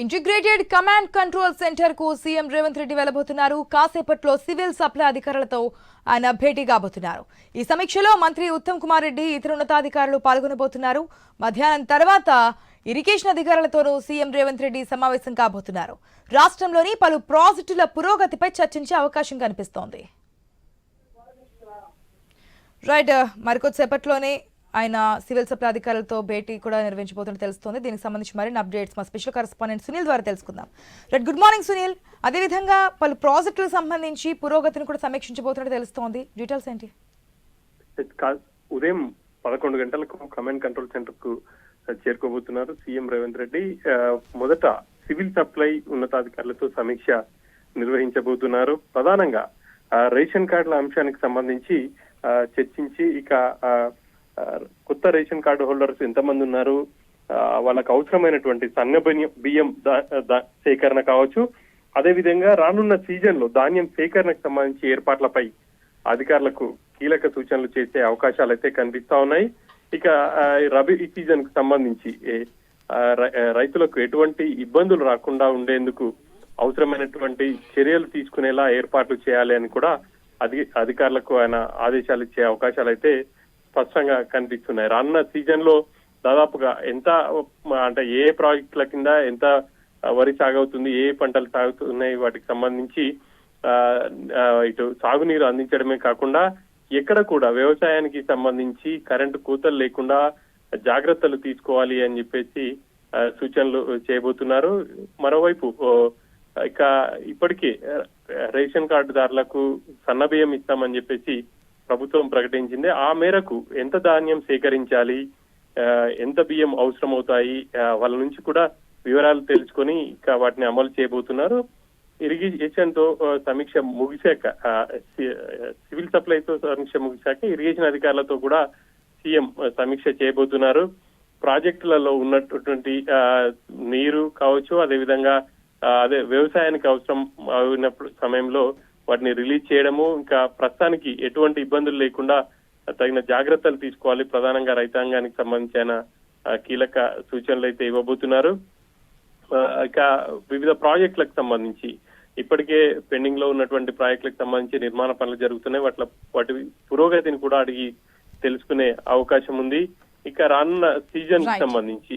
Integrated command control సెంటర్కు CM Revanth Reddy వెళ్ళబోతున్నారు కాసేపట్లో సివిల్ సప్లై అధికారులతో ఆయన భేటీ కాబోతున్నారు. ఈ సమీక్షలో మంత్రి ఉత్తమ్ కుమార్ రెడ్డి ఇతర ఉన్నతాధికారులు పాల్గొనబోతున్నారు. మధ్యాహ్నం తర్వాత ఇరిగేషన్ అధికారులతోనూ సీఎం రేవంత్ రెడ్డి సమావేశం కాబోతున్నారు. రాష్ట్రంలోని పలు ప్రాజెక్టుల పురోగతిపై చర్చించే అవకాశం కనిపిస్తోంది. రైట్ మరికొద్దిసేపట్లోనే ఆయన సివిల్ సప్లై అధికారులతో భేటీ కూడా నిర్వహించబోతున్నట్టు తెలుస్తోంది. దీనికి సంబంధించి మరిన్ని అప్డేట్స్ మా స్పెషల్ కరెస్పాండెంట్ సునీల్ ద్వారా తెలుసుకుందాం. Right good morning Sunil. అదేవిధంగా పలు ప్రాజెక్టులకు సంబంధించి పురోగతిని కూడా సమీక్షించబోతున్నట్టు తెలుస్తోంది. డీటెయిల్స్ ఏంటి? ఉదయం పదకొండు గంటలకు కమాండ్ కంట్రోల్ సెంటర్కు చేరుకోబోతున్నారు సీఎం రేవంత్ రెడ్డి. మొదట సివిల్ సప్లై ఉన్నతాధికారులతో సమీక్ష నిర్వహించబోతున్నారు. ప్రధానంగా రేషన్ కార్డుల అంశానికి సంబంధించి చర్చించి ఇక కొత్త రేషన్ కార్డు హోల్డర్స్ ఎంతమంది ఉన్నారు? ఆ, వాళ్ళకు అవసరమైనటువంటి సన్న బియ్యం- బియ్యం సేకరణ కావచ్చు. అదేవిధంగా రానున్న సీజన్లో ధాన్యం సేకరణకు సంబంధించి ఏర్పాట్లపై అధికారులకు కీలక సూచనలు చేసే అవకాశాలు అయితే కనిపిస్తా ఉన్నాయి. ఇక రబీ సీజన్కు సంబంధించి ఏ, రైతులకు ఎటువంటి ఇబ్బందులు రాకుండా ఉండేందుకు అవసరమైనటువంటి చర్యలు తీసుకునేలా ఏర్పాట్లు చేయాలి అని కూడా అధి అధికారులకు ఆయన ఆదేశాలు ఇచ్చే అవకాశాలు అయితే స్పష్టంగా కనిపిస్తున్నాయి. రానున్న సీజన్లో దాదాపుగా ఎంత అంటే ఏ ప్రాజెక్టుల కింద ఎంత వరి సాగవుతుంది ఏ పంటలు సాగుతున్నాయి వాటికి సంబంధించి ఆ, ఇటు సాగునీరు అందించడమే కాకుండా ఎక్కడ కూడా వ్యవసాయానికి సంబంధించి కరెంటు కూతలు లేకుండా జాగ్రత్తలు తీసుకోవాలి అని చెప్పేసి సూచనలు చేయబోతున్నారు. మరోవైపు ఇక ఇప్పటికే రేషన్ రేషన్ కార్డుదారులకు సన్నబియ్యం ఇస్తామని చెప్పేసి ప్రభుత్వం ప్రకటించింది. ఆ మేరకు ఎంత ధాన్యం సేకరించాలి? ఆ, ఎంత బియ్యం అవసరం అవుతాయి వాళ్ళ నుంచి కూడా వివరాలు తెలుసుకొని ఇక వాటిని అమలు చేయబోతున్నారు. ఇరిగేషన్తో సమీక్ష ముగిశాక సివిల్ సప్లై తో సమీక్ష ముగిశాక ఇరిగేషన్ అధికారులతో కూడా సీఎం సమీక్ష చేయబోతున్నారు. ప్రాజెక్టులలో ఉన్నటువంటి నీరు కావచ్చు అదేవిధంగా అదే వ్యవసాయానికి అవసరం అయినప్పుడు సమయంలో వాటిని రిలీజ్ చేయడము ఇంకా ప్రస్తుతానికి ఎటువంటి ఇబ్బందులు లేకుండా తగిన జాగ్రత్తలు తీసుకోవాలి. ప్రధానంగా రైతాంగానికి సంబంధించిన కీలక సూచనలు అయితే ఇవ్వబోతున్నారు. ఇక వివిధ ప్రాజెక్టులకు సంబంధించి ఇప్పటికే పెండింగ్లో ఉన్నటువంటి ప్రాజెక్టులకు సంబంధించి నిర్మాణ పనులు జరుగుతున్నాయి. వాటి వాటి పురోగతిని కూడా అడిగి తెలుసుకునే అవకాశం ఉంది. ఇక రానున్న సీజన్. సంబంధించి